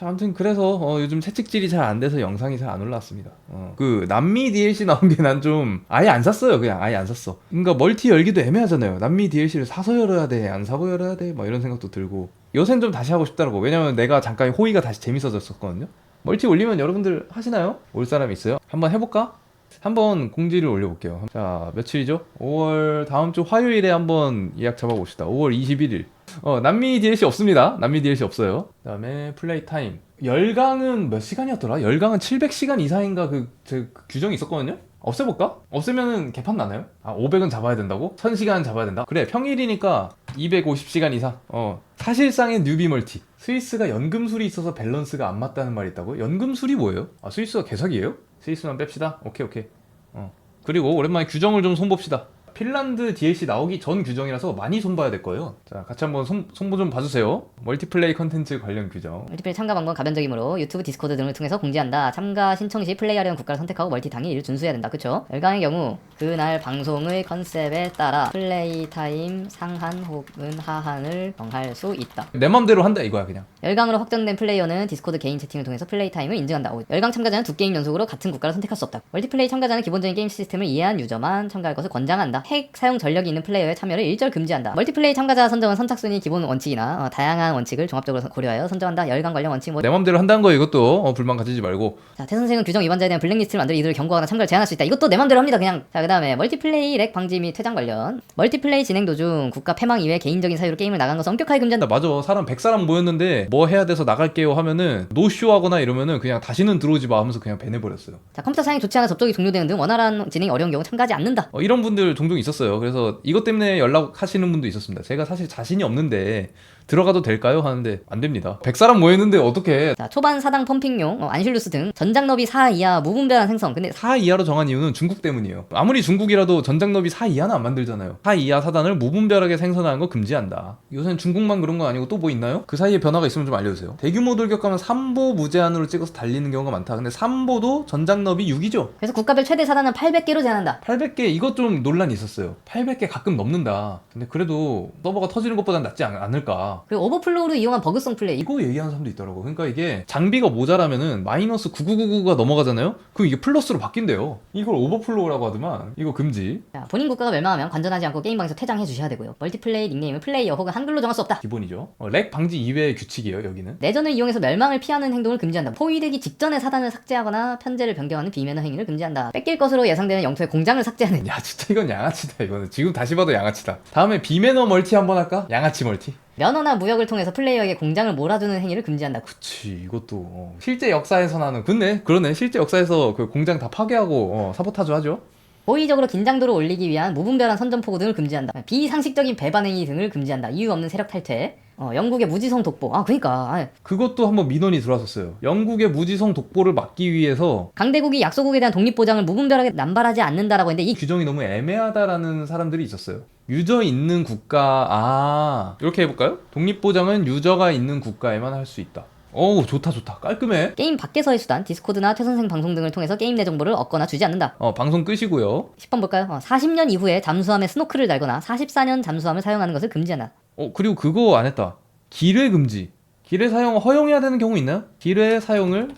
자, 아무튼 그래서 어, 요즘 채찍질이 잘 안 돼서 영상이 잘 안 올라왔습니다. 어, 그 남미 DLC 나온 게 난 좀 아예 안 샀어요. 그냥 아예 안 샀어. 그러니까 멀티 열기도 애매하잖아요. 남미 DLC를 사서 열어야 돼, 안 사고 열어야 돼, 막 이런 생각도 들고. 요새는 좀 다시 하고 싶더라고. 왜냐면 내가 잠깐 호의가 다시 재밌어졌었거든요. 멀티 올리면 여러분들 하시나요? 올 사람 있어요? 한번 해볼까? 한번 공지를 올려볼게요. 자, 며칠이죠? 5월 다음 주 화요일에 한번 예약 잡아봅시다. 5월 21일. 어, 남미 DLC 없습니다. 남미 DLC 없어요. 그 다음에 플레이 타임. 열강은 몇 시간이었더라? 열강은 700시간 이상인가 그, 제, 그 규정이 있었거든요? 없애볼까? 없애면은 개판 나나요? 아, 500은 잡아야 된다고? 1000시간 잡아야 된다? 그래, 평일이니까 250시간 이상. 어, 사실상의 뉴비 멀티. 스위스가 연금술이 있어서 밸런스가 안 맞다는 말이 있다고? 연금술이 뭐예요? 아, 스위스가 개사기예요? 스위스만 뺍시다. 오케이, 오케이. 어. 그리고 오랜만에 규정을 좀 손봅시다. 핀란드 DLC 나오기 전 규정이라서 많이 손봐야 될 거예요. 자, 같이 한번 손, 손보 좀 봐주세요. 멀티플레이 컨텐츠 관련 규정. 멀티플레이 참가 방법 가변적이므로 유튜브 디스코드 등을 통해서 공지한다. 참가 신청 시 플레이하려는 국가를 선택하고 멀티 당일을 준수해야 된다. 그쵸? 열강의 경우 그날 방송의 컨셉에 따라 플레이 타임 상한 혹은 하한을 정할 수 있다. 내 맘대로 한다 이거야 그냥. 열강으로 확정된 플레이어는 디스코드 개인 채팅을 통해서 플레이 타임을 인증한다. 오, 열강 참가자는 두 게임 연속으로 같은 국가를 선택할 수 없다. 멀티플레이 참가자는 기본적인 게임 시스템을 이해한 유저만 참가할 것을 권장한다. 핵 사용 전력이 있는 플레이어의 참여를 일절 금지한다. 멀티플레이 참가자 선정은 선착순위 기본 원칙이나 어, 다양한 원칙을 종합적으로 고려하여 선정한다. 열강 관련 원칙 뭐 내 맘대로 한다는 거 이것도 어, 불만 가지지 말고. 자, 태 선생은 규정 위반자에 대한 블랙리스트를 만들어 이들을 경고하거나 참가를 제한할 수 있다. 이것도 내 맘대로 합니다. 그냥. 자, 그다음에 멀티플레이 렉 방지 및 퇴장 관련. 멀티플레이 진행 도중 국가 패망 이외 개인적인 사유로 게임을 나간 것을 엄격하게 금지한다. 나 맞아 사람 100사람 모였는데 뭐 해야 돼서 나갈게요 하면은 노쇼 하거나 이러면은 그냥 다시는 들어오지 마 하면서 그냥 배내버렸어요. 자, 컴퓨터 사양이 좋지 않아 접속이 종료되는 등 원활한 진행이 어려운 경우 참가하지 않는다. 어, 이런 분들 종종 있었어요. 그래서 이것 때문에 연락하시는 분도 있었습니다. 제가 사실 자신이 없는데 들어가도 될까요? 하는데 안 됩니다. 100사람 모였는데 어떻게 자, 초반 사당 펌핑용, 어, 안실루스 등 전장너비 4 이하 무분별한 생성. 근데 4 이하로 정한 이유는 중국 때문이에요. 아무리 중국이라도 전장너비 4 이하는 안 만들잖아요. 4 이하 사단을 무분별하게 생산하는 거 금지한다. 요새는 중국만 그런 거 아니고 또 뭐 있나요? 그 사이에 변화가 있으면 좀 알려주세요. 대규모 돌격하면 3보 무제한으로 찍어서 달리는 경우가 많다. 근데 3보도 전장너비 6이죠. 그래서 국가별 최대 사단은 800개로 제한한다. 800개 이것 좀 논란이 있었어요. 800개 가끔 넘는다. 근데 그래도 서버가 터지는 것보단 낫지 않, 않을까. 그리고 오버플로우로 이용한 버그성 플레이. 이거 얘기하는 사람도 있더라고. 그러니까 이게 장비가 모자라면은 마이너스 9999가 넘어가잖아요. 그럼 이게 플러스로 바뀐대요. 이걸 오버플로우라고 하더만. 이거 금지. 자, 본인 국가가 멸망하면 관전하지 않고 게임방에서 퇴장해 주셔야 되고요. 멀티플레이 닉네임은 플레이어 혹은 한글로 정할 수 없다. 기본이죠. 어, 렉 방지 이외의 규칙이에요. 여기는. 내전을 이용해서 멸망을 피하는 행동을 금지한다. 포위되기 직전에 사단을 삭제하거나 편제를 변경하는 비매너 행위를 금지한다. 뺏길 것으로 예상되는 영토의 공장을 삭제하는. 야 진짜 이건 양아치다 이거는 지금 다시 봐도 양아치다 다음에 비매너 멀티 한번 할까? 양아치 멀티 면허 나 무역을 통해서 플레이어에게 공장을 몰아주는 행위를 금지한다. 그치 이것도 어, 실제 역사에서 나는 근데 그러네 실제 역사에서 그 공장 다 파괴하고 어, 사보타주 하죠 고의적으로 긴장도를 올리기 위한 무분별한 선전포고 등을 금지한다. 비상식적인 배반 행위 등을 금지한다. 이유 없는 세력 탈퇴. 어, 영국의 무지성 독보. 아, 그니까. 아, 그것도 한번 민원이 들어왔었어요 영국의 무지성 독보를 막기 위해서 강대국이 약소국에 대한 독립보장을 무분별하게 남발하지 않는다라고 했는데 이 규정이 너무 애매하다라는 사람들이 있었어요 유저 있는 국가 아 이렇게 해볼까요? 독립보장은 유저가 있는 국가에만 할 수 있다 어우 좋다 좋다 깔끔해 게임 밖에서의 수단, 디스코드나 퇴선생 방송 등을 통해서 게임 내 정보를 얻거나 주지 않는다. 어 방송 끄시고요 10번 볼까요? 어, 40년 이후에 잠수함에 스노클을 달거나 44년 잠수함을 사용하는 것을 금지한다. 어 그리고 그거 안 했다. 기뢰 금지. 기뢰 사용 허용해야 되는 경우 있나요? 기뢰 사용을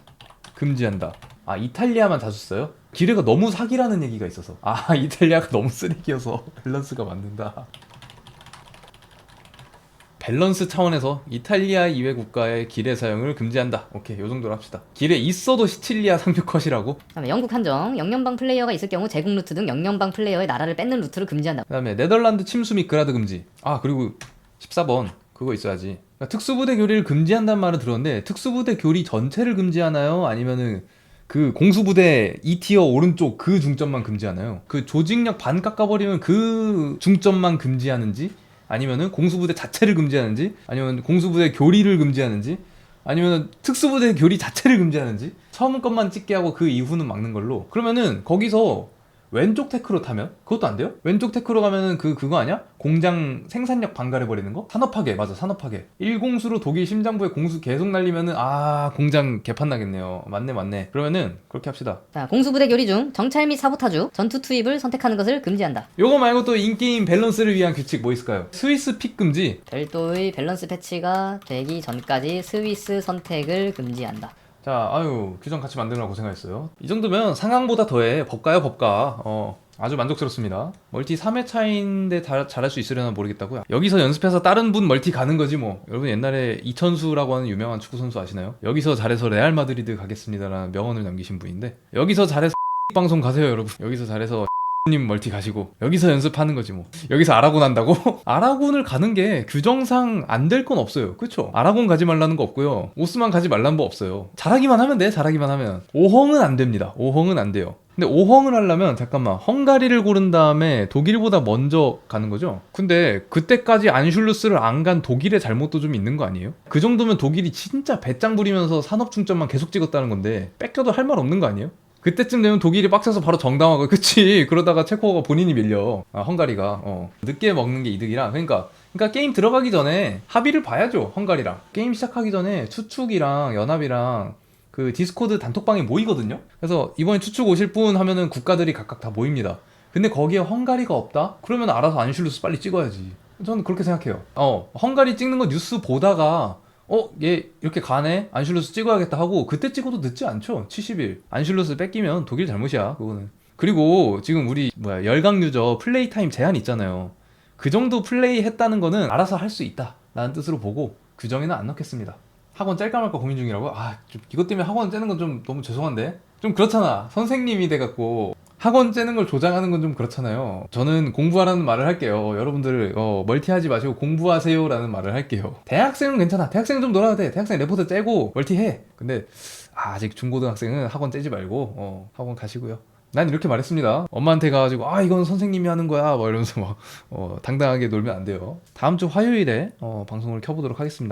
금지한다. 아 이탈리아만 자주 써요? 기뢰가 너무 사기라는 얘기가 있어서. 아 이탈리아가 너무 쓰레기여서 밸런스가 맞는다. 밸런스 차원에서 이탈리아 이외 국가의 기뢰 사용을 금지한다. 오케이 요 정도로 합시다. 기뢰 있어도 시칠리아 상표 컷이라고? 그다음에 영국 한정, 영연방 플레이어가 있을 경우 제국 루트 등 영연방 플레이어의 나라를 뺏는 루트를 금지한다. 그 다음에 네덜란드 침수 및 그라드 금지. 아 그리고 14번 그거 있어야지 그러니까 특수부대 교리를 금지한다는 말을 들었는데 특수부대 교리 전체를 금지하나요? 아니면은 그 공수부대 2티어 오른쪽 그 중점만 금지하나요? 그 조직력 반 깎아버리면 그 중점만 금지하는지 아니면은 공수부대 자체를 금지하는지 아니면 공수부대 교리를 금지하는지 아니면 특수부대 교리 자체를 금지하는지 처음 것만 찍게 하고 그 이후는 막는 걸로 그러면은 거기서 왼쪽 테크로 타면 그것도 안 돼요? 왼쪽 테크로 가면은 그 그거 아니야? 공장 생산력 반갈해 버리는 거? 산업화계 맞아 산업화계 1공수로 독일 심장부에 공수 계속 날리면은 아 공장 개판 나겠네요 맞네 맞네 그러면은 그렇게 합시다 자, 공수부대 교리 중 정찰 및 사보타주, 전투 투입을 선택하는 것을 금지한다. 요거 말고 또 인게임 밸런스를 위한 규칙 뭐 있을까요? 스위스 픽 금지 별도의 밸런스 패치가 되기 전까지 스위스 선택을 금지한다. 자, 아유, 규정 같이 만드느라 고생하셨어요. 이 정도면 상황보다 더해. 법가요, 법가. 어, 아주 만족스럽습니다. 멀티 3회 차인데 다- 잘할 수 있으려나 모르겠다고요. 여기서 연습해서 다른 분 멀티 가는 거지 뭐. 여러분 옛날에 이천수라고 하는 유명한 축구 선수 아시나요? 여기서 잘해서 레알 마드리드 가겠습니다라는 명언을 남기신 분인데 여기서 잘해서 방송 가세요, 여러분. 여기서 잘해서 님 멀티 가시고 여기서 연습하는 거지 뭐 여기서 아라곤 한다고? 아라곤을 가는 게 규정상 안 될 건 없어요 그쵸? 아라곤 가지 말라는 거 없고요 오스만 가지 말라는 거 없어요 잘하기만 하면 돼 잘하기만 하면 5헝은 안 됩니다 5헝은 안 돼요 근데 5헝을 하려면 잠깐만 헝가리를 고른 다음에 독일보다 먼저 가는 거죠? 근데 그때까지 안슐루스를 안 간 독일의 잘못도 좀 있는 거 아니에요? 그 정도면 독일이 진짜 배짱 부리면서 산업 중점만 계속 찍었다는 건데 뺏겨도 할 말 없는 거 아니에요? 그때쯤 되면 독일이 빡쳐서 바로 정당화가 그치. 그러다가 체코가 본인이 밀려. 아, 헝가리가. 어. 늦게 먹는 게 이득이라. 그러니까 그러니까 게임 들어가기 전에 합의를 봐야죠 헝가리랑. 게임 시작하기 전에 추축이랑 연합이랑 그 디스코드 단톡방에 모이거든요? 그래서 이번에 추축 오실 분 하면은 국가들이 각각 다 모입니다. 근데 거기에 헝가리가 없다? 그러면 알아서 안슐루스 빨리 찍어야지. 저는 그렇게 생각해요. 어 헝가리 찍는 거 뉴스 보다가 어, 얘 이렇게 가네? 안슐루스 찍어야겠다 하고 그때 찍어도 늦지 않죠. 70일. 안슐루스 뺏기면 독일 잘못이야. 그거는. 그리고 지금 우리 뭐야 열강 유저 플레이 타임 제한 있잖아요. 그 정도 플레이 했다는 거는 알아서 할 수 있다. 라는 뜻으로 보고 규정에는 안 넣겠습니다. 학원 짤까 말까 고민 중이라고? 아, 좀 이것 때문에 학원 째는 건 좀 너무 죄송한데? 좀 그렇잖아. 선생님이 돼갖고 학원 째는 걸 조장하는 건 좀 그렇잖아요. 저는 공부하라는 말을 할게요. 여러분들 어, 멀티하지 마시고 공부하세요라는 말을 할게요. 대학생은 괜찮아. 대학생은 좀 놀아도 돼. 대학생 레포트 째고 멀티해. 근데 아, 아직 중고등학생은 학원 째지 말고 어, 학원 가시고요. 난 이렇게 말했습니다. 엄마한테 가가지고 아 이건 선생님이 하는 거야 막 이러면서 막 어, 당당하게 놀면 안 돼요. 다음 주 화요일에 어, 방송을 켜보도록 하겠습니다.